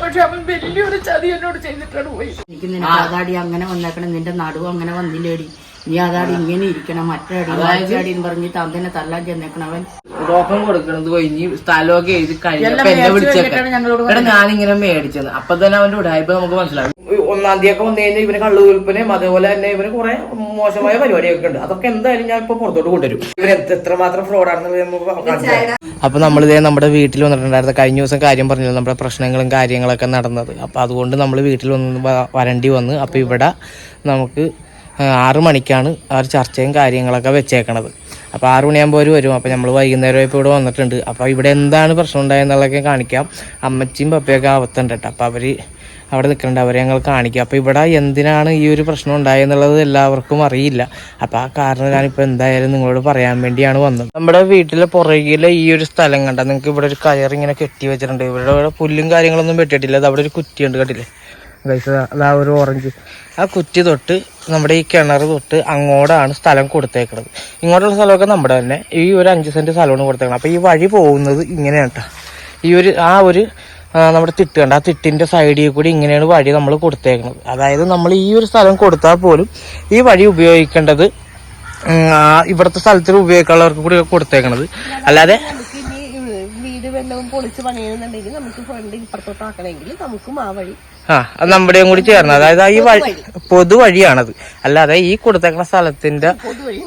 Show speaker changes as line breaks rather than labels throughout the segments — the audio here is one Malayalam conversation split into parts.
പക്ഷെ അവൻ വലിയൊരു ചതി എന്നോട് ചെയ്തിട്ടാണ് പോയി
എനിക്ക് നിനക്ക് അതാടി അങ്ങനെ വന്നേക്കണം. നിന്റെ നടുവ് അങ്ങനെ വന്നില്ലേടി. നീ അതാടി ഇങ്ങനെ ഇരിക്കണം. മറ്റേ അടി എന്ന് പറഞ്ഞ് തന്നെ തല്ലാൻ ചെന്നേക്കണവൻ
റോക്കം കൊടുക്കണത് കഴിഞ്ഞ് സ്ഥലമൊക്കെ എഴുതി കഴിഞ്ഞപ്പോ എന്നെ വിളിച്ചേക്കാം. എടാ ഞാനിങ്ങനെ മേടിച്ചത്. അപ്പൊ തന്നെ അവന്റെ ഉടായ്പ നമുക്ക് മനസ്സിലാവും ഒന്നാം തീയതി ഒക്കെ വന്നു കഴിഞ്ഞാൽ ഇവന് കള്ളു വിൽപ്പനയും അതേപോലെ തന്നെ ഇവന് കുറെ മോശമായ പരിപാടിയൊക്കെ ഉണ്ട്. അതൊക്കെ എന്തായാലും ഞാൻ ഇപ്പൊ പുറത്തോട്ട് കൊണ്ടുവരും. ഇവൻ എത്ര- എത്രമാത്രം ഫ്രോഡാണെന്ന് നമുക്ക്. അപ്പൊ നമ്മളിതേ നമ്മുടെ വീട്ടിൽ വന്നിട്ടുണ്ടായിരുന്നു കഴിഞ്ഞ ദിവസം കാര്യം പറഞ്ഞില്ല നമ്മുടെ പ്രശ്നങ്ങളും കാര്യങ്ങളൊക്കെ നടന്നത്. അപ്പൊ അതുകൊണ്ട് നമ്മൾ വീട്ടിൽ വന്ന് വരണ്ടി വന്ന് അപ്പൊ ഇവിടെ നമുക്ക് ആറ് മണിക്കാണ് ആ ഒരു ചർച്ചയും കാര്യങ്ങളൊക്കെ വെച്ചേക്കണത്. അപ്പോൾ ആറ് മണിയാകുമ്പോൾ അവർ വരും. അപ്പോൾ നമ്മൾ വൈകുന്നേരം ഇപ്പോൾ ഇവിടെ വന്നിട്ടുണ്ട്. അപ്പോൾ ഇവിടെ എന്താണ് പ്രശ്നം ഉണ്ടായെന്നുള്ളതൊക്കെ കാണിക്കാം. അമ്മച്ചിയും പപ്പയൊക്കെ അവത്തുണ്ട് കേട്ടോ. അപ്പോൾ അവർ അവിടെ നിൽക്കുന്നുണ്ട്. അവരെ ഞങ്ങൾ കാണിക്കുക അപ്പോൾ ഇവിടെ എന്തിനാണ് ഈ ഒരു പ്രശ്നം ഉണ്ടായെന്നുള്ളത് എല്ലാവർക്കും അറിയില്ല. അപ്പോൾ ആ കാരണം ഞാനിപ്പോൾ എന്തായാലും നിങ്ങളോട് പറയാൻ വേണ്ടിയാണ് വന്നത്. നമ്മുടെ വീട്ടിലെ പുറകിലെ ഈ ഒരു സ്ഥലം കണ്ട നിങ്ങൾക്ക് ഇവിടെ ഒരു കയർ ഇങ്ങനെ കെട്ടി വെച്ചിട്ടുണ്ട്. ഇവിടെ പുല്ലും കാര്യങ്ങളൊന്നും വെട്ടിയിട്ടില്ല. അത് അവിടെ ഒരു കുറ്റിയുണ്ട് കണ്ടില്ലേ? ഗൈസ് അതാ ഒരു ഓറഞ്ച് ആ കുറ്റി തൊട്ട് നമ്മുടെ ഈ കിണർ തൊട്ട് അങ്ങോട്ടാണ് സ്ഥലം കൊടുത്തേക്കുന്നത് ഇങ്ങോട്ടുള്ള സ്ഥലമൊക്കെ നമ്മുടെ തന്നെ. ഈ ഒരു അഞ്ച് സെന്റ് സ്ഥലമാണ് കൊടുത്തേക്കുന്നത് അപ്പോൾ ഈ വഴി പോകുന്നത് ഇങ്ങനെയാണ് കേട്ടോ ഈ ഒരു ആ ഒരു നമ്മുടെ തിട്ട് കണ്ട? ആ തിട്ടിന്റെ സൈഡിൽ കൂടി ഇങ്ങനെയാണ് വഴി നമ്മൾ കൊടുത്തേക്കുന്നത് അതായത് നമ്മൾ ഈ ഒരു സ്ഥലം കൊടുത്താൽ പോലും ഈ വഴി ഉപയോഗിക്കേണ്ടത് ഇവിടുത്തെ സ്ഥലത്തിൽ ഉപയോഗിക്കാനുള്ളവർക്ക് കൂടി കൊടുത്തേക്കണത്. അല്ലാതെ
വീട് വല്ലതും പൊളിച്ച് പണിയുന്നുണ്ടെങ്കിൽ നമുക്ക് ഫണ്ട് ഇപ്പുറത്തോട്ടാക്കണമെങ്കിൽ നമുക്കും ആ വഴി
ആ അത് നമ്മുടെയും കൂടി ചേർന്ന്. അതായത് ഈ വഴി പൊതുവഴിയാണത്. അല്ലാതെ ഈ കൊടുത്തേക്കുന്ന സ്ഥലത്തിന്റെ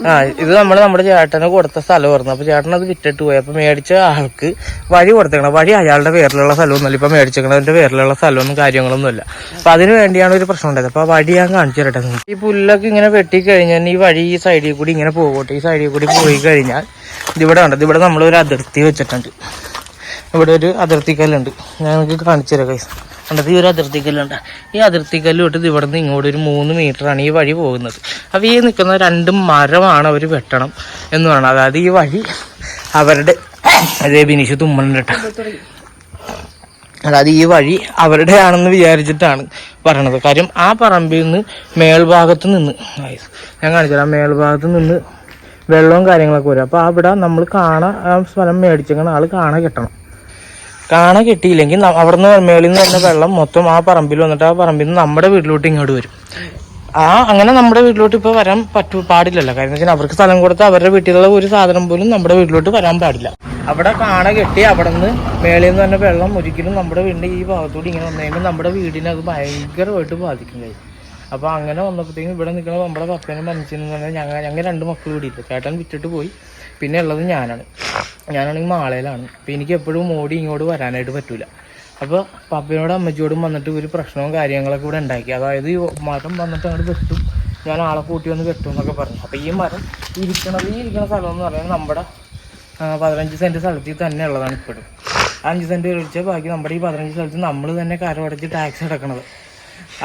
ആ ഇത് നമ്മൾ നമ്മുടെ ചേട്ടന് കൊടുത്ത സ്ഥലമായിരുന്നു അപ്പൊ ചേട്ടൻ അത് വിറ്റിട്ട് പോയി. അപ്പൊ മേടിച്ച ആൾക്ക് വഴി കൊടുത്തേക്കണം വഴി അയാളുടെ പേരിലുള്ള സ്ഥലമൊന്നുമില്ല. ഇപ്പൊ മേടിച്ചേക്കണതിന്റെ പേരിലുള്ള സ്ഥലമൊന്നും കാര്യങ്ങളൊന്നുമില്ല. അപ്പൊ അതിനു വേണ്ടിയാണ് ഒരു പ്രശ്നം ഉണ്ടായത്. അപ്പൊ വഴി ഞാൻ കാണിച്ചു തരട്ടെ ഈ പുല്ലൊക്കെ ഇങ്ങനെ വെട്ടി കഴിഞ്ഞാൽ ഈ വഴി ഈ സൈഡിൽ കൂടി ഇങ്ങനെ പോകട്ടെ. ഈ സൈഡിൽ കൂടി പോയി കഴിഞ്ഞാൽ ഇതിവിടെ ഉണ്ട്. ഇവിടെ നമ്മൾ ഒരു അതിർത്തി വെച്ചിട്ടുണ്ട്. ഇവിടെ ഒരു അതിർത്തി കല്ലുണ്ട് ഞാൻ നിങ്ങൾക്ക് കാണിച്ചു തരാം കൈസ് കണ്ടത് ഈ ഒരു അതിർത്തി കല്ലുണ്ട്. ഈ അതിർത്തി കല്ല് തൊട്ട് ഇവിടെ നിന്ന് ഇങ്ങോട്ട് ഒരു മൂന്ന് മീറ്ററാണ് ഈ വഴി പോകുന്നത്. അപ്പോൾ ഈ നിൽക്കുന്ന രണ്ട് മരമാണ് അവർ വെട്ടണം എന്ന് പറയണം അതായത് ഈ വഴി അവരുടെ അതേ ബിനീഷ് തുമ്മലുണ്ട് അതായത് ഈ വഴി അവരുടെയാണെന്ന് വിചാരിച്ചിട്ടാണ് പറയണത്. കാര്യം ആ പറമ്പിൽ നിന്ന് മേൽഭാഗത്ത് നിന്ന് ഞാൻ ഞാൻ ആ മേൽഭാഗത്ത് നിന്ന് വെള്ളവും കാര്യങ്ങളൊക്കെ വരും. അപ്പോൾ അവിടെ നമ്മൾ കാണാൻ സ്ഥലം മേടിച്ചേക്കണ ആൾ കാണാൻ കെട്ടണം. കാണ കിട്ടിയില്ലെങ്കിൽ അവിടുന്ന് മേളിൽ നിന്ന് തന്നെ വെള്ളം മൊത്തം ആ പറമ്പിൽ വന്നിട്ട് ആ പറമ്പിൽ നിന്ന് നമ്മുടെ വീട്ടിലോട്ട് ഇങ്ങോട്ട് വരും. ആ അങ്ങനെ നമ്മുടെ വീട്ടിലോട്ട് ഇപ്പോൾ വരാൻ പറ്റൂ പാടില്ലല്ലോ. കാരണം വെച്ചാൽ അവർക്ക് സ്ഥലം കൊടുത്ത് അവരുടെ വീട്ടിലുള്ള ഒരു സാധനം പോലും നമ്മുടെ വീട്ടിലോട്ട് വരാൻ പാടില്ല. അവിടെ കാണ കെട്ടി അവിടെ നിന്ന് മേളിൽ നിന്ന് തന്നെ വെള്ളം ഒരിക്കലും നമ്മുടെ വീടിന്റെ ഈ ഭാഗത്തോട് ഇങ്ങനെ വന്നു നമ്മുടെ വീടിനെ അത് ഭയങ്കരമായിട്ട് ബാധിക്കും കഴിയും അപ്പോൾ അങ്ങനെ വന്നപ്പോഴത്തേക്കും ഇവിടെ നിൽക്കുന്ന നമ്മുടെ പപ്പനും മനസ്സിനും ഞങ്ങൾ ഞങ്ങൾ രണ്ട് മക്കൾ കൂടി ഇല്ല ചേട്ടൻ വിറ്റിട്ട് പോയി. പിന്നെ ഉള്ളത് ഞാനാണ്. ഞാനാണെങ്കിൽ മാളയിലാണ്. അപ്പോൾ എനിക്ക് എപ്പോഴും ഓടി ഇങ്ങോട്ട് വരാനായിട്ട് പറ്റില്ല അപ്പോൾ പപ്പയോടും അമ്മച്ചിയോടും വന്നിട്ട് ഒരു പ്രശ്നവും കാര്യങ്ങളൊക്കെ ഇവിടെ ഉണ്ടാക്കി. അതായത് ഈ മരം വന്നിട്ട് അങ്ങോട്ട് വെട്ടും. ഞാൻ ആളെ കൂട്ടി വന്ന് വെട്ടും എന്നൊക്കെ പറഞ്ഞു. അപ്പോൾ ഈ മരം ഇരിക്കണത് ഈ ഇരിക്കുന്ന സ്ഥലം എന്ന് പറയുന്നത് നമ്മുടെ പതിനഞ്ച് സെന്റ് സ്ഥലത്തിൽ തന്നെ ഉള്ളതാണ് ഇപ്പോഴും. അഞ്ച് സെന്റ് ഒഴിച്ചാൽ ബാക്കി നമ്മുടെ ഈ പതിനഞ്ച് സ്ഥലത്ത് നമ്മൾ തന്നെ കരമടച്ച് ടാക്സ് അടക്കണത്.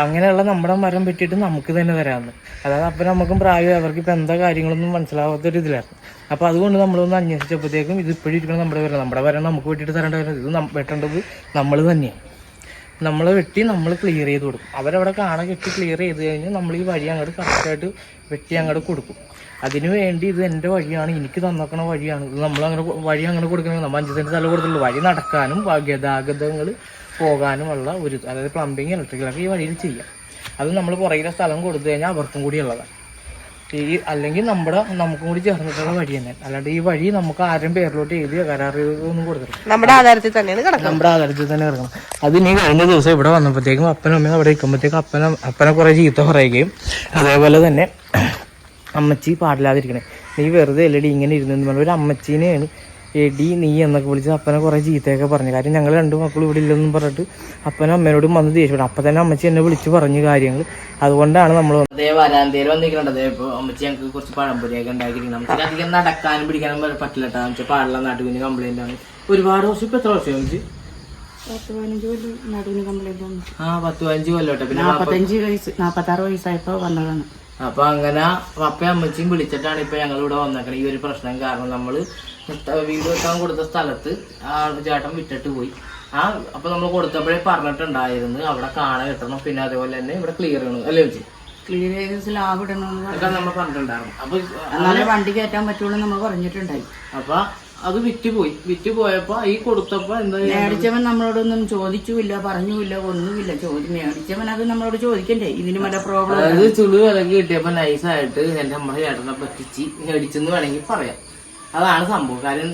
അങ്ങനെയുള്ള നമ്മുടെ മരം വെട്ടിയിട്ട് നമുക്ക് തന്നെ തരാമെന്ന് അതായത് അപ്പം നമുക്കും പ്രായം അവർക്ക് ഇപ്പം എന്താ കാര്യങ്ങളൊന്നും മനസ്സിലാവാത്തൊരു ഇതിലായിരുന്നു. അപ്പോൾ അതുകൊണ്ട് നമ്മളൊന്ന് അന്വേഷിച്ചപ്പോഴത്തേക്കും ഇത് ഇപ്പോഴും ഇരിക്കണം നമ്മുടെ വരണം നമ്മുടെ വരണം നമുക്ക് വെട്ടിയിട്ട് തരേണ്ട വരണം ഇത് വെട്ടേണ്ടത് നമ്മൾ തന്നെയാണ്. നമ്മൾ വെട്ടി നമ്മൾ ക്ലിയർ ചെയ്ത് കൊടുക്കും. അവരവിടെ കാണ കെട്ടി ക്ലിയർ ചെയ്ത് കഴിഞ്ഞാൽ നമ്മൾ ഈ വഴി അങ്ങോട്ട് കറക്റ്റായിട്ട് വെട്ടി അങ്ങോട്ട് കൊടുക്കും. അതിനു വേണ്ടി ഇത് എന്റെ വഴിയാണ് എനിക്ക് തന്നേക്കണ വഴിയാണ്. ഇത് നമ്മൾ അങ്ങനെ വഴി അങ്ങനെ കൊടുക്കണമെങ്കിൽ നമ്മൾ അഞ്ച് സെന്റ് സ്ഥലം കൊടുത്തുള്ളൂ. വഴി നടക്കാനും ഗതാഗതങ്ങൾ പോകാനുമുള്ള ഒരു. അതായത് പ്ലംബിങ് ഇലക്ട്രിക്കലൊക്കെ ഈ വഴിയിൽ ചെയ്യാം. അത് നമ്മൾ പുറകിലെ സ്ഥലം കൊടുത്തു കഴിഞ്ഞാൽ അവർക്കും കൂടി ഉള്ളതാണ് ഈ അല്ലെങ്കിൽ നമ്മുടെ നമുക്കും കൂടി ചേർന്നിട്ടുള്ള വഴി തന്നെ. അല്ലാണ്ട് ഈ വഴി നമുക്ക് ആരും പേരിലോട്ട് എഴുതി കരാർ ഒന്നും കൊടുത്തില്ല
നമ്മുടെ ആധാരത്തിൽ തന്നെയാണ് കിടക്കുന്നത്.
നമ്മുടെ ആധാരത്തിൽ തന്നെ കിടക്കണം. അത് ഇനി കഴിഞ്ഞ ദിവസം ഇവിടെ വന്നപ്പോഴത്തേക്കും അപ്പനും അമ്മയും അവിടെ നിൽക്കുമ്പോഴത്തേക്കും അപ്പന അപ്പനെ കുറേ ചീത്ത പറയുകയും അതേപോലെ തന്നെ അമ്മച്ചി പാടില്ലാതിരിക്കണേ. നീ വെറുതെ അല്ലടി ഇങ്ങനെ ഇരുന്നെന്ന് പറഞ്ഞ ഒരു അമ്മച്ചീനെയാണ് എടി നീ എന്നൊക്കെ വിളിച്ച് അപ്പനെ കുറേ ചീത്തയൊക്കെ പറഞ്ഞു. കാര്യം ഞങ്ങൾ രണ്ട് മക്കളും ഇവിടെ ഇല്ലെന്നും പറഞ്ഞിട്ട് അപ്പനും അമ്മേനോടും വന്ന് ദേഷ്യപ്പെട്ടു. അപ്പം തന്നെ അമ്മച്ചി എന്നെ വിളിച്ച് പറഞ്ഞു കാര്യങ്ങൾ അതുകൊണ്ടാണ് നമ്മൾ അതേ വന്നിരിക്കണത് ഇപ്പോൾ അമ്മച്ചി ഞങ്ങൾക്ക് കുറച്ച് പഴംപൊരിയൊക്കെ ഉണ്ടാക്കിയിരിക്കുന്നത് നമുക്ക് അധികം നടക്കാനും പിടിക്കാനും പറ്റില്ല കേട്ടോ. അമ്മച്ചി പാടില്ല നാട്ടുകുഞ്ഞ് കംപ്ലൈന്റ് ആണ്. ഒരുപാട് വർഷം ഇപ്പം എത്ര വർഷം അമ്മച്ചി?
പത്ത് പതിനഞ്ച് കൊല്ലം നടുവിന് കംപ്ലൈന്റ് വന്നു
ആ പത്ത് പതിനഞ്ച് കൊല്ലോട്ടെ പിന്നെ
നാപ്പത്തഞ്ച് വയസ്സ് നാപ്പത്താറ് വയസ്സായപ്പോ വന്നതാണ്.
അപ്പൊ അങ്ങനെ പപ്പയും അമ്മച്ചിയും വിളിച്ചിട്ടാണ് ഇപ്പൊ ഞങ്ങൾ ഇവിടെ വന്നേക്കണത് ഈ ഒരു പ്രശ്നം കാരണം നമ്മൾ വീട് വെക്കാൻ കൊടുത്ത സ്ഥലത്ത് ആ ചേട്ടൻ വിട്ടിട്ട് പോയി. ആ അപ്പൊ നമ്മൾ കൊടുത്തപ്പോഴേ പറഞ്ഞിട്ടുണ്ടായിരുന്നു. അവിടെ കാണ കിട്ടണം. പിന്നെ അതേപോലെ തന്നെ ഇവിടെ ക്ലിയർ ചെയ്യണം. അല്ലേ വെച്ച്
ക്ലിയർ ചെയ്ത് സ്ലാബ്
ഇടണം നമ്മൾ പറഞ്ഞിട്ടുണ്ടായിരുന്നു. അപ്പൊ
വണ്ടി കയറ്റാൻ പറ്റുള്ളൂ നമ്മൾ പറഞ്ഞിട്ടുണ്ടായി.
അപ്പൊ അത് വിറ്റുപോയി. വിറ്റുപോയപ്പോ ഈ കൊടുത്തപ്പോ എന്താ?
മേടിച്ചവൻ നമ്മളോടൊന്നും ചോദിച്ചുമില്ല പറഞ്ഞുമില്ല ഒന്നുമില്ല. ചോദി മേടിച്ചവൻ അത് നമ്മളോട് ചോദിക്കണ്ടേ? ഇതിന് വല്ല പ്രോബ്ലം
അതായത് ചുളു വിലക്ക് കിട്ടിയപ്പോ നൈസായിട്ട് എന്റെ നമ്മുടെ ചേട്ടനെ പറ്റിച്ച് മേടിച്ചെന്ന് വേണമെങ്കിൽ പറയാം. അതാണ് സംഭവം. കാര്യം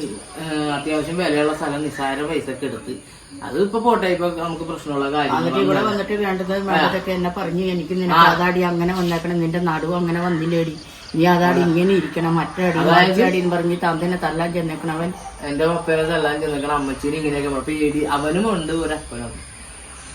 അത്യാവശ്യം വിലയുള്ള സ്ഥലം നിസ്സാര പൈസക്ക് എടുത്ത്. അത് ഇപ്പൊ പോട്ടെ ഇപ്പൊ നമുക്ക് പ്രശ്നമുള്ള
കാര്യം ഇവിടെ വന്നിട്ട് വേണ്ടത് വേണ്ടതൊക്കെ എന്നെ പറഞ്ഞു. എനിക്ക് നിനക്ക് അതാടി അങ്ങനെ വന്നേക്കണം. നിന്റെ നടുവ് അങ്ങനെ വന്നില്ലേടി. നീ അതാടി ഇങ്ങനെ ഇരിക്കണം. മറ്റടി മറ്റടി എന്ന് പറഞ്ഞ് തന്നെ തല്ലാൻ ചെന്നേക്കണവൻ
എന്റെ ഒപ്പേനെ തല്ലാൻ ചെന്നേക്കണം അമ്മച്ചിരി ഇങ്ങനെയൊക്കെ. അപ്പൊ അവനും ഉണ്ട് ഒരു അപ്പനും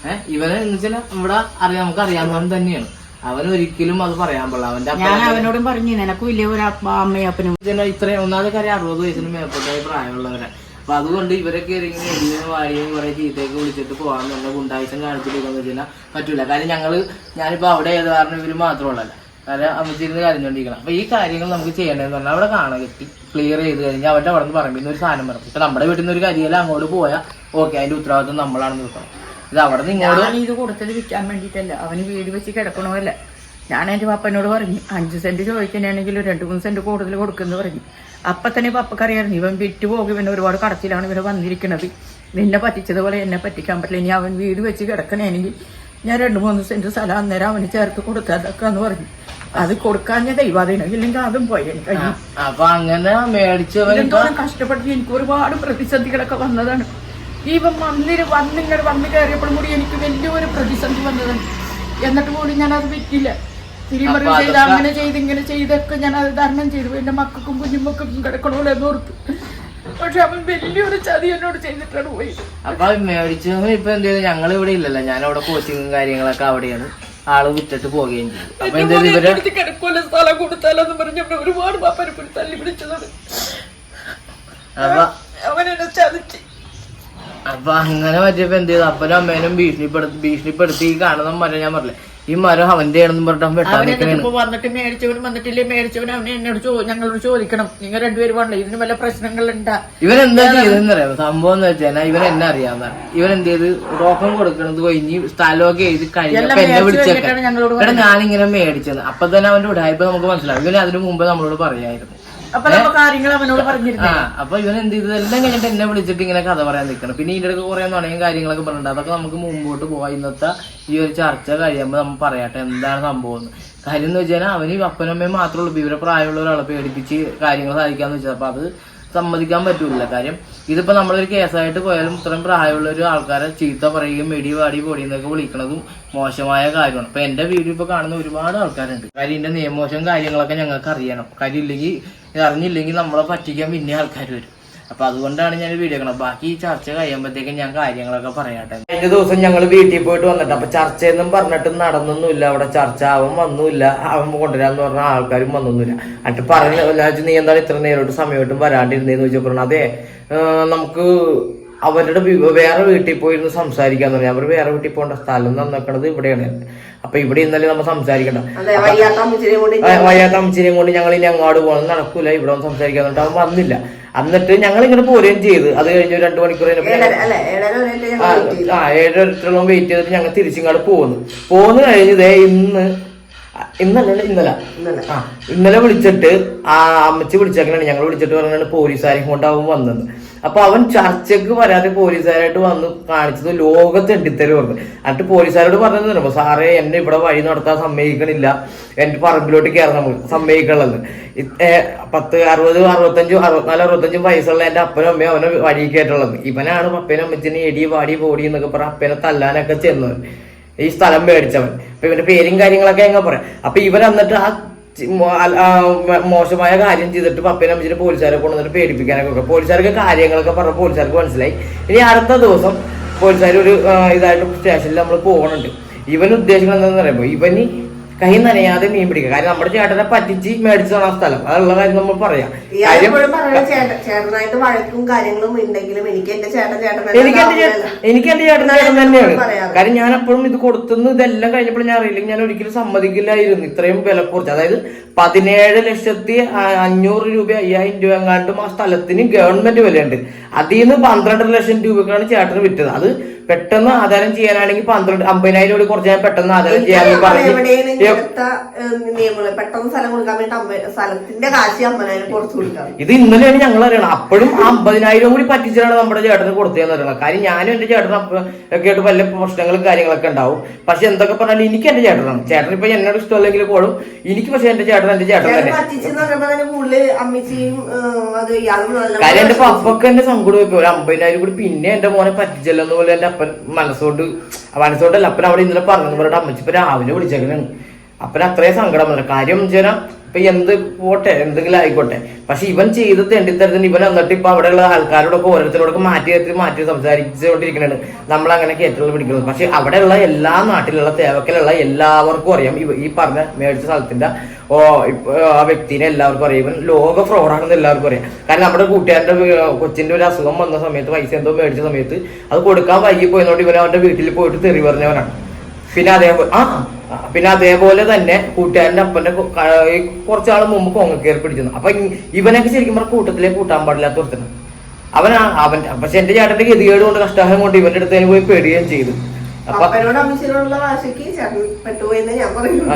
ഏഹ് ഇവനെ എന്ന് വെച്ചാൽ ഇവിടെ അറിയാം നമുക്ക് അറിയാവുന്നവൻ തന്നെയാണ്. അവൻ ഒരിക്കലും അത് പറയാൻ പാടില്ല. അവന്റെ
ഞാൻ അവനോടും പറഞ്ഞു നിനക്കും ഇല്ലേ ഒരു അപ്പ അമ്മയും അപ്പനും.
ഇതിന് ഇത്രയും ഒന്നാമത് കാര്യം അറുപത് വയസ്സിന് മേൽപ്പോട്ടായ പ്രായമുള്ളവരെ. അപ്പൊ അതുകൊണ്ട് ഇവരൊക്കെ ഇറങ്ങി എല്ലിനും വാരിയും കുറെ ചീത്തയൊക്കെ വിളിച്ചിട്ട് പോകാൻ തന്നെ ഗുണ്ടായിട്ടും കാണിച്ചിട്ട് വെച്ചാൽ പറ്റൂല. കാര്യം ഞങ്ങൾ ഞാനിപ്പോ അവിടെ ഏത് കാരണം ഇവർ മാത്രമുള്ളല്ല കാരണം അമ്മച്ചിരുന്ന് കരഞ്ഞോണ്ടിരിക്കണം അപ്പൊ ഈ കാര്യങ്ങൾ നമുക്ക് ചെയ്യേണ്ടതെന്ന് പറഞ്ഞാൽ അവിടെ കാണാൻ കിട്ടി ക്ലിയർ ചെയ്ത് കഴിഞ്ഞാൽ അവരുടെ അവിടെ നിന്ന് പറയുമ്പോൾ ഒരു സാധനം പറഞ്ഞു ഇപ്പൊ നമ്മുടെ വീട്ടിൽ നിന്ന് ഒരു കരിയല അങ്ങോട്ട് പോയാൽ ഓക്കെ അതിന്റെ ഉത്തരവാദിത്വം നമ്മളാണെന്ന് നിൽക്കണം ഇത് അവിടെ നിന്ന് ഇങ്ങോട്ട്
ഇത് കൊടുത്തത് വിൽക്കാൻ വേണ്ടിയിട്ടല്ല. അവന് വീട് വെച്ച് കിടക്കണമല്ല. ഞാൻ എന്റെ പപ്പനോട് പറഞ്ഞു അഞ്ച് സെന്റ് ചോദിക്കുന്നതാണെങ്കിൽ ഒരു രണ്ട് മൂന്ന് സെന്റ് കൂടുതൽ കൊടുക്കുന്നു പറഞ്ഞു. അപ്പൊ തന്നെ പപ്പക്കറിയായിരുന്നു ഇവൻ വിറ്റ് പോകും. ഇവൻ ഒരുപാട് കടത്തിലാണ് ഇവിടെ വന്നിരിക്കുന്നത് നിന്നെ പറ്റിച്ചതുപോലെ എന്നെ പറ്റിക്കാൻ പറ്റില്ല. ഇനി അവൻ വീട് വെച്ച് കിടക്കണമെങ്കിൽ ഞാൻ രണ്ട് മൂന്ന് സെന്റ് സ്ഥലം അന്നേരം അവന് ചേർത്ത് കൊടുക്കാതൊക്കെ പറഞ്ഞു. അത് കൊടുക്കാഞ്ഞ ഞാൻ ദൈവാധീനം. ഇല്ലെങ്കിൽ അതും പോയി. എനിക്ക്
അപ്പൊ അങ്ങനെ
എന്തോരം കഷ്ടപ്പെട്ട് എനിക്ക് ഒരുപാട് പ്രതിസന്ധികളൊക്കെ വന്നതാണ്. ഇവൻ വന്നിന് വന്നിങ്ങനെ വന്ന് കയറിയപ്പോഴും കൂടി എനിക്ക് വലിയൊരു പ്രതിസന്ധി വന്നതാണ്. എന്നിട്ട് പോലും ഞാൻ അത് വിറ്റില്ല. തിരിമറി ചെയ്ത് അങ്ങനെ ചെയ്ത് ഇങ്ങനെ ചെയ്തൊക്കെ ഞാൻ അത് ധർമ്മം ചെയ്തു. എന്റെ മക്കൾക്കും കുഞ്ഞുമക്കൾക്കും കിടക്കണമല്ലോ എന്നോർത്ത് ഓർത്തു. പക്ഷെ അവൻ വലിയൊരു ചതി എന്നോട് ചെയ്തിട്ടാണ് പോയത്.
അപ്പൊ മേടിച്ചവൻ ഇപ്പൊ എന്ത് ചെയ്തു? ഞങ്ങൾ ഇവിടെ ഇല്ലല്ലോ. ഞാൻ അവിടെ കോച്ചിങ്ങും കാര്യങ്ങളൊക്കെ അവിടെയാണ്. ആൾ വിറ്റിട്ട് പോവുകയും ചെയ്തു. അപ്പൊ എന്ത് ചെയ്തു ഇവർ?
എടുത്ത് കിടക്കുമല്ലോ സ്ഥലം കൊടുത്താലോന്ന് പറഞ്ഞ് അവനെ ഒരുപാട് പാപ്പനെ തല്ലി പിടിച്ചതാണ്.
അപ്പൊ
അവൻ എന്നെ ചതിച്ച്.
അപ്പൊ അങ്ങനെ പറ്റിയപ്പോ എന്ത് ചെയ്തു? അപ്പനും അമ്മേനും ഭീഷണിപ്പെടുത്തി ഭീഷണിപ്പെടുത്തി ഈ കാണുന്ന മരം ഞാൻ പറഞ്ഞില്ലേ ഈ മരം അവന്റെ ആണെന്നും പറഞ്ഞിട്ട് അവൻ വെട്ടാൻ
അവനെ
നിൽക്കണേണ്
വന്നിട്ട് മേടിച്ചവൻ വന്നിട്ടില്ലേ? മേടിച്ചവൻ അവനെ എന്നോട് ചോ- ഞങ്ങളോട് ചോദിക്കണം. നിങ്ങൾ രണ്ടുപേരും വേണ്ട ഇതിന് വല്ല പ്രശ്നങ്ങളുണ്ടാ?
ഇവൻ എന്താ ചെയ്തെന്ന് അറിയാമോ സംഭവം എന്ന് വെച്ചാൽ ഇവൻ എന്നെ അറിയാവുന്നതാണ് ഇവൻ എന്ത് ചെയ്ത്? ടോക്കൺ കൊടുക്കണത് കഴിഞ്ഞ് സ്ഥലമൊക്കെ എഴുതി കഴിഞ്ഞപ്പോ എന്നെ
മേടിച്ച്
വിളിച്ചേക്കാൻ.
കഴിഞ്ഞിട്ടാണ് ഞങ്ങളോട്
എടാ ഞാനിങ്ങനെ മേടിച്ചത്. അപ്പൊ തന്നെ അവന്റെ ഉടായ്പ നമുക്ക് മനസ്സിലാവും. ഇവന് അതിനു മുമ്പ് നമ്മളോട് പറയായിരുന്നു.
അപ്പൊ
ഇവൻ എന്ത് ചെയ്തത് എല്ലാം കഴിഞ്ഞിട്ട് എന്നെ വിളിച്ചിട്ട് ഇങ്ങനെ കഥ പറയാൻ നിൽക്കണം പിന്നെ ഇതിന്റെ അടുത്ത് കുറെ നുണയും കാര്യങ്ങളൊക്കെ പറഞ്ഞിട്ടുണ്ട്. അതൊക്കെ നമുക്ക് മുമ്പോട്ട് പോവാം. ഇന്നത്തെ ഈ ഒരു ചർച്ച കഴിയുമ്പോൾ നമ്മൾ പറയട്ടെ എന്താണ് സംഭവം എന്ന്. കാര്യം എന്ന് വെച്ചാൽ അവന് അപ്പനമ്മയും മാത്രമേ ഉള്ളൂ. ഇവരെ പ്രായമുള്ള ഒരാളെ പേടിപ്പിച്ച് കാര്യങ്ങൾ സാധിക്കാന്ന് വെച്ചാൽ അപ്പൊ അത് സമ്മതിക്കാൻ പറ്റൂല. കാര്യം ഇതിപ്പോ നമ്മളൊരു കേസായിട്ട് പോയാലും ഇത്രയും പ്രായമുള്ള ഒരു ആൾക്കാരെ ചീത്ത പറയുകയും മെടി വാടി പൊടി എന്നൊക്കെ വിളിക്കണതും മോശമായ കാര്യമാണ്. ഇപ്പൊ എന്റെ വീഡിയോ ഇപ്പൊ കാണുന്ന ഒരുപാട് ആൾക്കാരുണ്ട്. കാര്യം ഇതിന്റെ നിയമോശം കാര്യങ്ങളൊക്കെ ഞങ്ങൾക്ക് അറിയണം കാര്യം ഇല്ലെങ്കിൽ അറിഞ്ഞില്ലെങ്കിൽ നമ്മളെ പറ്റിക്കാൻ പിന്നെ ആൾക്കാർ വരും. അപ്പൊ അതുകൊണ്ടാണ് ഞാൻ വീഡിയോ കാണുന്നത്. ബാക്കി ചർച്ച കഴിയുമ്പോഴത്തേക്കും ഞാൻ കാര്യങ്ങളൊക്കെ പറയാട്ടെ. കഴിഞ്ഞ ദിവസം ഞങ്ങൾ വീട്ടിൽ പോയിട്ട് വന്നിട്ട് അപ്പൊ ചർച്ചയൊന്നും പറഞ്ഞിട്ട് നടന്നൊന്നുമില്ല. അവിടെ ചർച്ച അവൻ വന്നില്ല അവൻ കൊണ്ടുവരാന്ന് പറഞ്ഞ ആൾക്കാരും വന്നൊന്നുമില്ല. എന്നിട്ട് പറഞ്ഞു നീ എന്താണ് ഇത്ര നേരോട്ട് സമയമായിട്ടും വരാണ്ടിരുന്നേന്ന് ചോദിച്ചപ്പോൾ അതെ നമുക്ക് അവരുടെ വേറെ വീട്ടിൽ പോയിരുന്ന് സംസാരിക്കാൻ തുടങ്ങി. അവർ വേറെ വീട്ടിൽ പോകേണ്ട. സ്ഥലം നന്നാക്കണത് ഇവിടെയാണ്. അപ്പൊ ഇവിടെ ഇന്നലെ നമ്മൾ സംസാരിക്കണ്ട.
വയ്യാത്ത
അമ്മച്ചിനെയും കൊണ്ട് ഞങ്ങൾ ഇനി അങ്ങോട്ട് പോകണം. നടക്കൂല. ഇവിടെ ഒന്ന് സംസാരിക്കാൻ അവൻ വന്നില്ല. എന്നിട്ട് ഞങ്ങൾ ഇങ്ങനെ പോരുകയും ചെയ്ത്. അത് കഴിഞ്ഞ് രണ്ടു മണിക്കൂർ ആ,
വെയിറ്റ്
ഏഴരത്തോളം വെയിറ്റ് ചെയ്തിട്ട് ഞങ്ങൾ തിരിച്ചിങ്ങോട്ട് പോകുന്നു പോന്നു കഴിഞ്ഞതേ ഇന്ന് ഇന്നല്ല ഇന്നലെ.
ഇന്നലെ.
ആ ഇന്നലെ വിളിച്ചിട്ട് ആ അമ്മച്ചി വിളിച്ചാക്കണേ. ഞങ്ങൾ വിളിച്ചിട്ട് പറഞ്ഞാണ് പോലീസുകാരെയും കൊണ്ട് അവൻ വന്നത്. അപ്പൊ അവൻ ചർച്ചക്ക് വരാതെ പോലീസുകാരായിട്ട് വന്ന് കാണിച്ചത് ലോകത്ത് എണ്ടിത്തരം പറഞ്ഞു എന്നിട്ട് പോലീസുകാരോട് പറഞ്ഞത് സാറേ എന്നെ ഇവിടെ വഴി നടത്താൻ സമ്മതിക്കണില്ല. എന്റെ പറമ്പിലോട്ട് കയറാൻ സമ്മതിക്കണത് പത്ത് അറുപത് അറുപത്തഞ്ചും അറുപത്തിനാല് അറുപത്തഞ്ചും വയസ്സുള്ള എന്റെ അപ്പനും അമ്മയും അവനെ വഴി കയറ്റുള്ളത് ഇവനാണ് അപ്പനും അമ്മച്ചിനെ എടി വാടി പോടി എന്നൊക്കെ പറഞ്ഞ അപ്പനെ തല്ലാനൊക്കെ ചെന്നത്. ഈ സ്ഥലം മേടിച്ചവൻ. അപ്പൊ ഇവന്റെ പേരും കാര്യങ്ങളൊക്കെ എങ്ങനെ പറയാം. അപ്പൊ ഇവൻ എന്നിട്ട് ആ മോശമായ കാര്യം ചെയ്തിട്ട് പപ്പയും അമ്മച്ചിനെ പോലീസുകാരെ കൊണ്ടുവന്നിട്ട് പേടിപ്പിക്കാനൊക്കെ ഒക്കെ. പോലീസുകാർക്ക് കാര്യങ്ങളൊക്കെ പറഞ്ഞ പോലീസുകാർക്ക് മനസ്സിലായി. ഇനി അടുത്ത ദിവസം പോലീസുകാർ ഒരു ഇതായിട്ട് സ്റ്റേഷനിൽ നമ്മൾ പോകുന്നുണ്ട് ഇവൻ ഉദ്ദേശിക്കുന്നത് എന്താണെന്ന് പറയുമ്പോൾ ഇവന് കൈ നനയാതെ മീൻ പിടിക്കുക. കാര്യം നമ്മുടെ ചേട്ടനെ പറ്റിച്ച് മേടിച്ചതാണ് ആ സ്ഥലം. അതുള്ള കാര്യം നമ്മൾ പറയാം. എപ്പോഴും
ഇയാളെപ്പോഴും പറയുന്നത് ചേട്ടൻ ചേട്ടനായിട്ട് വഴക്കും കാര്യങ്ങളും ഉണ്ടെങ്കിലും എനിക്ക് എന്റെ ചേട്ടൻ ചേട്ടൻ
എനിക്ക് എന്റെ ചേട്ടൻ എനിക്ക് എന്റെ ചേട്ടൻ ചേട്ടൻ തന്നെയാണ്.
പറയാറ്.
കാര്യം ഞാൻ എപ്പോഴും ഇത് കൊടുത്തുനിന്ന് ഇതെല്ലാം കഴിഞ്ഞപ്പോൾ ഞാൻ അറിയില്ല ഞാൻ ഒരിക്കലും സമ്മതിക്കില്ലായിരുന്നു. ഇത്രയും വില കുറച്ച്. അതായത് പതിനേഴ് ലക്ഷത്തി ആ- അഞ്ഞൂറ് രൂപ അയ്യായിരം രൂപ എങ്ങാണ്ടും ആ സ്ഥലത്തിന് ഗവൺമെന്റ് വിലയുണ്ട്. അതിൽ നിന്ന് പന്ത്രണ്ടര ലക്ഷം രൂപക്കാണ് ചേട്ടന് വിറ്റത്. അത് പെട്ടെന്ന് ആധാരം ചെയ്യാനാണെങ്കിൽ പന്ത്രണ്ട് അമ്പതിനായിരം രൂപ കുറച്ച് ഞാൻ പെട്ടെന്ന് ആധാരം ചെയ്യാൻ പറഞ്ഞു ഇത് ഇന്നലെയാണ് ഞങ്ങൾ അറിയണം അപ്പോഴും അമ്പതിനായിരം കൂടി പറ്റിച്ചാണ് നമ്മുടെ ചേട്ടന് കൊടുത്തതെന്ന് അറിയണം കാര്യം ഞാനും എന്റെ ചേട്ടനും ഒക്കെ ആയിട്ട് വല്ല പ്രശ്നങ്ങളും കാര്യങ്ങളൊക്കെ ഉണ്ടാവും. പക്ഷെ എന്തൊക്കെ പറഞ്ഞാലും എനിക്ക് എന്റെ ചേട്ടനാണ്. ചേട്ടൻ ഇപ്പൊ എന്നോട് ഇഷ്ടമല്ലെങ്കിൽ പോലും എനിക്ക് പക്ഷെ എന്റെ ചേട്ടൻ എന്റെ ചേട്ടൻ തന്നെ. കാര്യം എന്റെ പപ്പൊക്കെ എന്റെ സങ്കടം ഒരു അമ്പതിനായിരം കൂടി പിന്നെ എന്റെ മോനെ പറ്റിച്ചല്ലോ പോലെ എന്റെ അപ്പൻ മനസ്സോട്ട് മനസ്സോട്ടല്ല അപ്പൻ അവിടെ ഇന്നലെ പറഞ്ഞു പറഞ്ഞിട്ട് അമ്മച്ചി ഇപ്പൊ രാവിലെ വിളിച്ചേക്കണാണ് അപ്പൻ അത്രയും സങ്കടം കാര്യം ചെയ്യാൻ ഇപ്പൊ എന്ത് പോട്ടെ എന്തെങ്കിലും ആയിക്കോട്ടെ. പക്ഷെ ഇവൻ ചെയ്ത് തെണ്ടിത്തരത്തിന് ഇവൻ എന്നിട്ട് ഇപ്പൊ അവിടെയുള്ള ആൾക്കാരോടൊക്കെ ഓരോരുത്തരോടൊക്കെ മാറ്റി മാറ്റി മാറ്റി സംസാരിച്ചുകൊണ്ടിരിക്കുന്നുണ്ട് നമ്മൾ അങ്ങനെ കയറ്റുകൾ പിടിക്കുന്നത് പക്ഷെ അവിടെയുള്ള എല്ലാ നാട്ടിലുള്ള തേവക്കലുള്ള എല്ലാവർക്കും അറിയാം. ഈ പറഞ്ഞ മേടിച്ച സ്ഥലത്തിന്റെ ഓ ആ വ്യക്തിനെ എല്ലാവർക്കും അറിയാം. ഇവൻ ലോക ഫ്രോഡാണെന്ന് എല്ലാവർക്കും അറിയാം. കാരണം നമ്മുടെ കൂട്ടുകാരന്റെ കൊച്ചിന്റെ ഒരു അസുഖം വന്ന സമയത്ത് പൈസ എന്തോ മേടിച്ച സമയത്ത് അത് കൊടുക്കാൻ വൈകി പോയതുകൊണ്ട് ഇവൻ അവന്റെ വീട്ടിൽ പോയിട്ട് തെറി പറഞ്ഞവനാണ്. പിന്നെ ആ ആ, പിന്നെ അതേപോലെ തന്നെ കൂട്ടുകാരന്റെ അപ്പന്റെ കൊ- ക- ഈ കുറച്ചാൾ മുമ്പ് കൊങ്ങ കയറി പിടിച്ചിരുന്നു. അപ്പൊ ഇവനൊക്കെ ശരിക്കും പറഞ്ഞ കൂട്ടത്തിലെ കൂട്ടാൻ പാടില്ലാത്ത ഒരുത്തനാണ്. അവനാ അവൻ പക്ഷെ എന്റെ ചേട്ടന്റെ ഗതികേട് കൊണ്ട് കഷ്ടാഹം കൊണ്ട് ഇവന്റെ അടുത്ത് പോയി പേടുകയും ചെയ്തു. അപ്പൊ
അപ്പനോട് അമ്മച്ചിനോടുള്ള വാശിക്ക് ചേട്ടൻ പെട്ടുപോയെന്ന് ഞാൻ പറയുന്നു.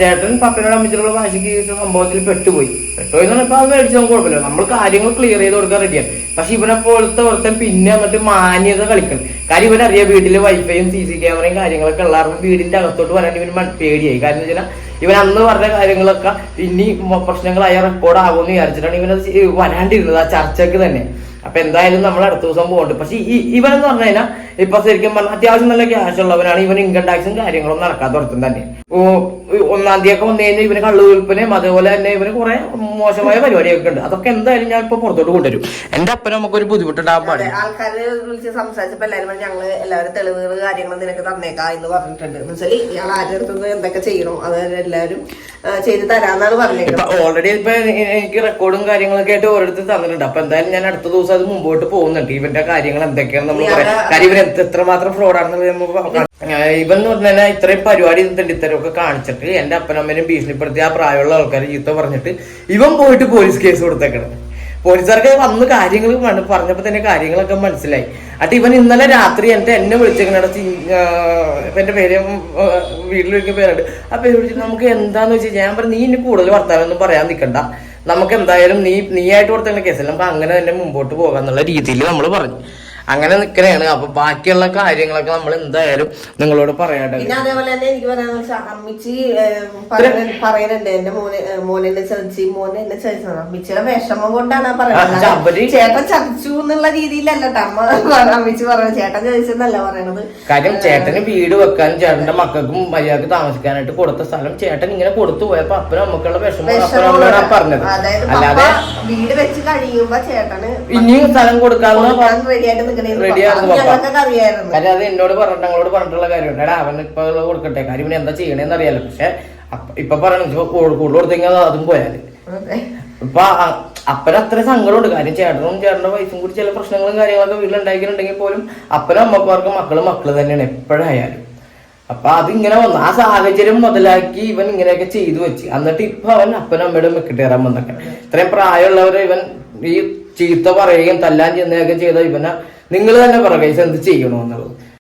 ചേട്ടൻ പപ്പനോട് അമ്മച്ചിലുള്ള വാശിക്ക് ഈ സംഭവത്തിൽ പെട്ടുപോയി. പെട്ടുപോയി എന്ന് പറഞ്ഞപ്പോ അത് മേടിച്ചു കുഴപ്പമില്ല. നമ്മൾ കാര്യങ്ങൾ ക്ലിയർ ചെയ്ത് കൊടുക്കാൻ റെഡിയാണ് പക്ഷെ ഇവനെ പോലത്തെ ഒരുത്തൻ പിന്നെ വന്നിട്ട് മാന്യത കളിക്കണം. കാര്യം ഇവനറിയാം വീട്ടിൽ വൈഫൈയും സി സി ക്യാമറയും കാര്യങ്ങളൊക്കെ ഉള്ളവർക്ക് വീടിന്റെ അകത്തോട്ട് വരാൻ ഇവന് മ- പേടിയായി. കാരണം എന്ന് വെച്ചാൽ ഇവൻ അന്ന് പറഞ്ഞ കാര്യങ്ങളൊക്കെ ഇനി പ്രശ്നങ്ങളായ റെക്കോർഡ് ആകുമെന്ന് വിചാരിച്ചിട്ടാണ് ഇവനത് വരാണ്ടിരുന്നത് ആ ചർച്ചയ്ക്ക് തന്നെ. അപ്പൊ എന്തായാലും നമ്മൾ അടുത്ത ദിവസം പോകുന്നുണ്ട് പക്ഷെ ഈ ഇവൻ എന്ന് പറഞ്ഞു കഴിഞ്ഞാൽ ഇപ്പൊ ശരിക്കും പറഞ്ഞാൽ അത്യാവശ്യം നല്ല ക്യാഷ് ഉള്ളവനാണ്. ഇവൻ ഇൻകം ടാക്സും കാര്യങ്ങളും നടക്കാത്ത തുടക്കം തന്നെ. ഓ, ഒന്നാം തീയതി ഒക്കെ വന്നു കഴിഞ്ഞാൽ ഇവന് കള്ളു വിൽപ്പനയും അതേപോലെ തന്നെ ഇവന് കുറെ മോശമായ പരിപാടിയൊക്കെ ഉണ്ട്. അതൊക്കെ എന്തായാലും ഞാൻ ഇപ്പൊ പുറത്തോട്ട് കൊണ്ടുവരും. എന്റെ അപ്പന നമുക്ക് ഒരു ബുദ്ധിമുട്ടുണ്ടാകാൻ പാടില്ല.
ആൾക്കാര് വിളിച്ച് സംസാരിച്ചപ്പോ എല്ലാവരും ഞങ്ങൾ എല്ലാവരും തെളിവുകൾ കാര്യങ്ങൾ നിനക്ക് തന്നേക്കാ എന്ന് പറഞ്ഞിട്ടുണ്ട്. മനസ്സിലായി? ഇയാൾ ആരുടെ എന്തൊക്കെ ചെയ്യണോ? അത് എല്ലാവരും ചെയ്ത് തരാന്നാണ്
പറഞ്ഞത്. ഓൾറെഡി ഇപ്പൊ എനിക്ക് റെക്കോർഡും കാര്യങ്ങളൊക്കെ ആയിട്ട് ഓരോരുത്തർ തന്നിട്ടുണ്ട്. അപ്പൊ എന്തായാലും ഞാൻ അടുത്ത ദിവസം അത് മുമ്പോട്ട് പോകുന്നുണ്ട്. ഇവന്റെ കാര്യങ്ങൾ എന്തൊക്കെയാണ് നമ്മൾ പറയാം. കാര്യം ഇവൻ എത്ര- എത്രമാത്രം ഫ്രോഡാണെന്ന് നമുക്ക് ഇവൻ എന്ന് പറഞ്ഞാൽ ഇത്രയും പരിപാടി തെണ്ടിത്തരമൊക്കെ കാണിച്ചിട്ട് എന്റെ അപ്പനമ്മേനും ഭീഷണിപ്പെടുത്തി ആ പ്രായമുള്ള ആൾക്കാർ ചീത്ത പറഞ്ഞിട്ട് ഇവൻ പോയിട്ട് പോലീസ് കേസ് കൊടുത്തേക്കണം. പോലീസുകാർക്ക് വന്ന് കാര്യങ്ങൾ പറഞ്ഞപ്പോ തന്നെ കാര്യങ്ങളൊക്കെ മനസ്സിലായി. അട്ട് ഇവൻ ഇന്നലെ രാത്രി എന്റെ എന്നെ വിളിച്ചിട്ട് എന്റെ പേര് വിളിക്കുന്ന പേരുണ്ട്. ആ പേര് വിളിച്ചിട്ട് നമുക്ക് എന്താന്ന് വെച്ചാൽ ഞാൻ പറഞ്ഞു നീ ഇനി കൂടുതൽ വർത്താനൊന്നും പറയാൻ നിൽക്കണ്ട നമുക്ക് എന്തായാലും നീ നീ ആയിട്ട് കൊടുത്തേക്കുന്ന കേസല്ല. നമുക്ക് അങ്ങനെ തന്നെ മുമ്പോട്ട് പോകാന്നുള്ള രീതിയിൽ നമ്മൾ പറഞ്ഞു. അങ്ങനെ നിൽക്കണേണ് അപ്പൊ ബാക്കിയുള്ള കാര്യങ്ങളൊക്കെ നമ്മൾ എന്തായാലും നിങ്ങളോട് പറയാട്ടെ.
പിന്നെ അതേപോലെ തന്നെ എനിക്ക് പറയാന്ന് വെച്ചാൽ അമ്മിച്ചി പറയുന്നുണ്ട്. എന്റെ മോനെ മോനെ ചതിച്ച് മോനെ എന്നെ ചതിച്ചത് അമ്മിച്ചിയുടെ വിഷമം കൊണ്ടാണ് പറയുന്നത്. ചേട്ടൻ ചതിച്ചു എന്നുള്ള രീതിയിലല്ല അമ്മ അമ്മിച്ചി പറയുന്നത് ചേട്ടൻ ചതിച്ചെന്നല്ല പറയണത്.
കാര്യം ചേട്ടന് വീട് വെക്കാൻ ചേട്ടന്റെ മക്കൾക്കും മര്യാദയ്ക്ക് താമസിക്കാനായിട്ട് കൊടുത്ത സ്ഥലം ചേട്ടൻ ഇങ്ങനെ കൊടുത്തു പോയപ്പോ അപ്പനും അമ്മക്കുള്ള വിഷമം പറഞ്ഞത്.
അതായത്
അല്ലാതെ
വീട് വെച്ച് കഴിയുമ്പോ ചേട്ടന്
ഇനിയും സ്ഥലം കൊടുക്കാൻ
റെഡി ഞങ്ങൾക്കൊക്കെ അറിയായിരുന്നു.
കാര്യം അത് എന്നോട് പറഞ്ഞിട്ട് ഞങ്ങളോട് പറഞ്ഞിട്ടുള്ള കാര്യമുണ്ട്. എടാ അവൻ ഇപ്പൊ കൊടുക്കട്ടെ. കാര്യം പിന്നെ എന്താ ചെയ്യണേന്ന് അറിയാലോ. പക്ഷെ ഇപ്പൊ പറയണ കൂടുതൽ കൊടുത്തെങ്കിൽ അതും പോയാൽ.
അതെ.
ഇപ്പൊ അപ്പനത്ര അപ്പന് അത്ര സങ്കടമുണ്ട്. കാര്യം ചേട്ടനും ചേട്ടന്റെ വൈഫും കൂടി ചില പ്രശ്നങ്ങളും കാര്യങ്ങളൊക്കെ വീട്ടിലുണ്ടാക്കിയിട്ടുണ്ടെങ്കിൽ പോലും അപ്പനും അമ്മക്കാർക്ക് മക്കൾ മക്കൾ തന്നെയാണ് എപ്പോഴായാലും. അപ്പൊ അതിങ്ങനെ വന്നു. ആ സാഹചര്യം മുതലാക്കി ഇവൻ ഇങ്ങനെയൊക്കെ ചെയ്തു വെച്ച്. എന്നിട്ട് ഇപ്പൊ അവൻ അപ്പനും അമ്മയുടെ മെക്കിട്ടേറാൻ വന്നൊക്കെ ഇത്രയും പ്രായമുള്ളവരെ ഇവൻ ഈ ചീത്ത പറയുകയും തല്ലാൻ ചെന്നൊക്കെ ചെയ്ത ഇവനെ നിങ്ങൾ തന്നെ പറയുക എന്ത് ചെയ്യണമെന്നുള്ളത്